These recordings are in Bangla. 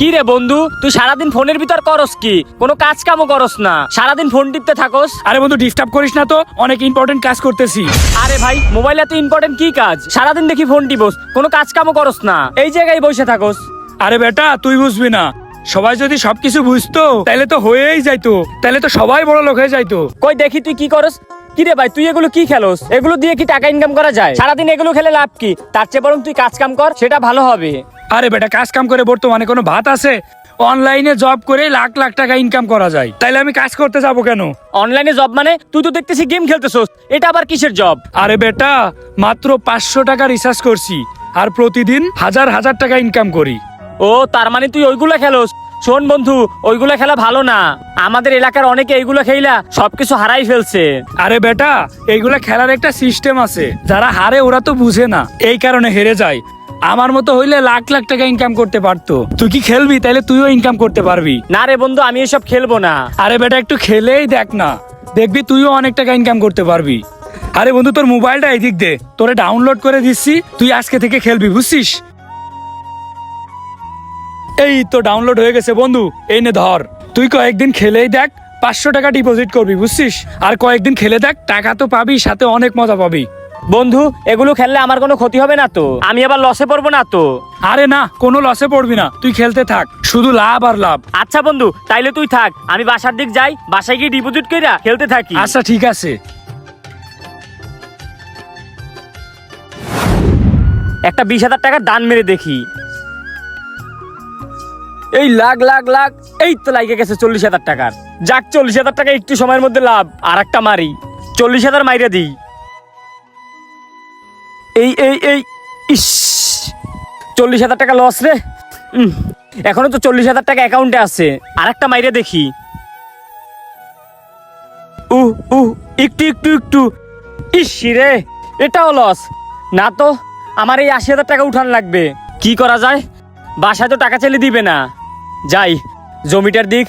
কি রে বন্ধু তুই সারাদিন ফোনের ভিতর করস কি? কোনো কাজ কামও করস না। সারাদিন ফোন টিপতে থাকস। আরে বন্ধু ডিস্টার্ব করিস না তো অনেক ইম্পর্টেন্ট কাজ করতেছি। আরে ভাই মোবাইল এত ইম্পর্টেন্ট কি কাজ? সারাদিন দেখি ফোন টিপস কোনো কাজ কামও করস না। এই জায়গায় বসে থাকস। আরে বেটা তুই বুঝবি না। সবাই যদি সবকিছু বুঝতো তাহলে তো হয়েই যাইতো। তাহলে তো সবাই বড় লোক হয়ে যাইতো। কই দেখি তুই কি করস? কি রে ভাই তুই এগুলো কি খেলোস? এগুলো দিয়ে কি টাকা ইনকাম করা যায়? সারাদিন এগুলো খেলে লাভ কি? তার চেয়ে বরং তুই কাজ কাম কর সেটা ভালো হবে। আরে বেটা কাজ কাম করে বর্তমানে কোনো ভাত আছে? অনলাইনে জব করে লাখ লাখ টাকা ইনকাম করা যায়। তাইলে আমি কাজ করতে যাব কেন? অনলাইনে জব মানে তুই তো দেখতেছি গেম খেলতেছস। এটা আবার কিসের জব আরে বেটা মাত্র পাঁচশো টাকা রিচার্জ করছি আর প্রতিদিন হাজার হাজার টাকা ইনকাম করি। ও তার মানে তুই ওইগুলা খেলোস? শোন বন্ধু ওইগুলা খেলা ভালো না। আমাদের এলাকার অনেকে এইগুলো খেলা সবকিছু হারাই ফেলছে। আরে বেটা এইগুলা খেলার একটা সিস্টেম আছে। যারা হারে ওরা তো বুঝে না। এই কারণে হেরে যায়। আমার মতো হইলে লাখ লাখ টাকা ইনকাম করতে পারতো। তুই কি খেলবি? তাহলে তুইও ইনকাম করতে পারবি। না রে বন্ধু আমি এসব খেলব না। আরে বেটা একটু খেলেই দেখ না। দেখবি তুইও অনেক টাকা ইনকাম করতে পারবি। আরে বন্ধু তোর মোবাইলটা এদিক দে। তোরে ডাউনলোড করে দিচ্ছি তুই আজকে থেকে খেলবি বুঝছিস? এই তো ডাউনলোড হয়ে গেছে বন্ধু এই নে ধর। তুই কয়েকদিন খেলেই দেখ পাঁচশো টাকা ডিপোজিট করবি বুঝছিস? আর কয়েকদিন খেলে দেখ টাকা তো পাবি সাথে অনেক মজা পাবি। বন্ধু এগুলো খেললে আমার কোনো ক্ষতি হবে না তো? আমি আবার লসে পড়ব না তো? আরে না কোনো লসে পড়বি না। তুই খেলতে থাক শুধু লাভ আর লাভ। আচ্ছা বন্ধু তাইলে তুই থাক। আমি বাসার দিক যাই বাসায় গিয়ে ডিপোজিট কইরা খেলতে থাকি। আচ্ছা ঠিক আছে। একটা বিশ হাজার টাকার দান মেরে দেখি। এই লাখ লাখ লাখ এই তো লাগে গেছে চল্লিশ হাজার টাকার। যাক চল্লিশ হাজার টাকা একটু সময়ের মধ্যে লাভ আর একটা মারি। চল্লিশ হাজার মাইরে দিই। এই এই এই, ইস, চল্লিশ হাজার টাকা লস রে। এখনও তো চল্লিশ হাজার টাকা অ্যাকাউন্টে আছে। আর একটা মাইরে দেখি। উ উ, একটু একটু একটু। ইস, রে, এটাও লস না তো, আমার এই আশি হাজার টাকা উঠান লাগবে। কি করা যায়? বাসায় তো টাকা চাইলে দিবে না। যাই, জমিটার দিক।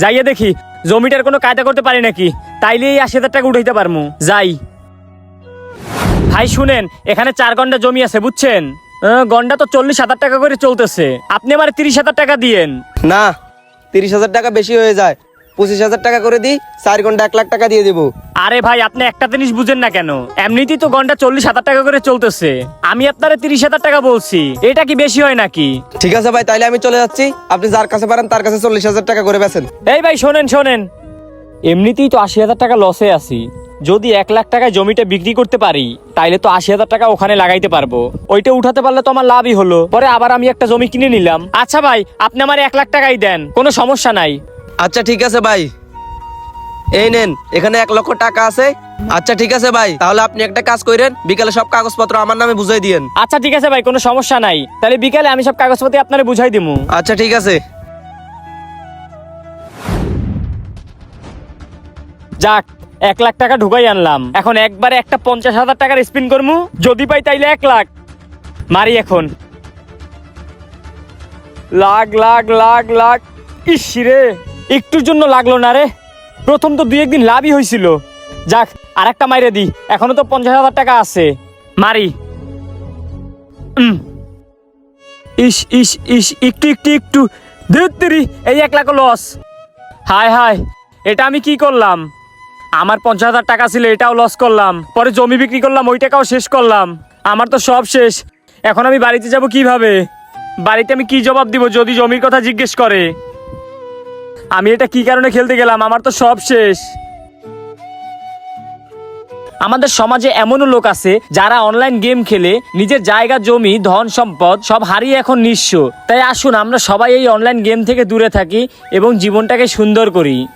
যাইয়ে দেখি, জমিটার কোনো কায়দা করতে পারি নাকি? তাইলে এই আশি হাজার টাকা উঠাইতে পারমু। যাই। ভাই শুনেন এখানে চার ঘণ্টা জমি আছে বুঝছেন? গন্ডা তো চল্লিশ হাজার টাকা করে চলতেছে। আপনি আমার তিরিশ হাজার টাকা দিয়েন। না তিরিশ হাজার টাকা বেশি হয়ে যায়। পঁচিশ হাজার টাকা করে দিই চার ঘণ্টা এক লাখ টাকা দিয়ে দেবো। আরে ভাই আপনি একটা জিনিস বুঝেন না কেন? এমনিতেই তো ঘণ্টা চল্লিশ হাজার টাকা করে চলতেছে। আমি আপনারে তিরিশ হাজার টাকা বলছি। এটা কি বেশি হয় নাকি? ঠিক আছে ভাই তাইলে আমি চলে যাচ্ছি। আপনি যার কাছে পারেন তার কাছে চল্লিশ হাজার টাকা করে বেছেন এই ভাই শোনেন শোনেন। এমনিতেই তো আশি হাজার টাকা লসে আছি। যদি এক লাখ টাকায় জমিটা বিক্রি করতে পারি তাইলে তো আশি হাজার টাকা ওখানে লাগাইতে পারব। ওইটা উঠাতে পারলে তো আমার লাভই হলো। পরে আবার আমি একটা জমি কিনে নিলাম। আচ্ছা ভাই আপনি আমার এক লাখ টাকাই দেন কোনো সমস্যা নাই। আচ্ছা ঠিক আছে ভাই। এই নেন এখানে এক লক্ষ টাকা আছে। আচ্ছা ঠিক আছে ভাই তাহলে আপনি একটা কাজ করেন বিকালে সব কাগজপত্র আমার নামে বুঝাই দিয়েন। আচ্ছা ঠিক আছে ভাই কোনো সমস্যা নাই। তাহলে বিকালে আমি সব কাগজপত্র আপনারে বুঝাই দিমু। আচ্ছা ঠিক আছে। যাক এক লাখ টাকা ঢুকাই আনলাম। এখন একবারে একটা পঞ্চাশ হাজার টাকার স্পিন করমু। যদি পাই তাইলে এক লাখ। মারি এখন। লাখ লাখ লাখ লাখ। ইস রে, একটুর জন্য লাগল না রে। প্রথম তো দুই একদিন লাভই হয়েছিল যাক আর একটা মাইরে দি। এখনও তো পঞ্চাশ হাজার টাকা আছে। মারি। ইস ইস ইস, একটু একটু একটু। ধুত্তেরি এই এক লাখ লস হায় হায়, এটা আমি কি করলাম? আমার পঞ্চাশ হাজার টাকা ছিল, এটাও লস করলাম। পরে জমি বিক্রি করলাম, ওই টাকাও শেষ করলাম। আমার তো সব শেষ। এখন আমি বাড়িতে যাব কীভাবে? বাড়িতে আমি কি জবাব দিব যদি জমির কথা জিজ্ঞেস করে? আমি এটা কি কারণে খেলতে গেলাম? আমার তো সব শেষ। আমাদের সমাজে এমনও লোক আছে, যারা অনলাইন গেম খেলে নিজের জায়গা, জমি, ধন, সম্পদ সব হারিয়ে এখন নিঃস্ব। তাই আসুন, আমরা সবাই এই অনলাইন গেম থেকে দূরে থাকি এবং জীবনটাকে সুন্দর করি।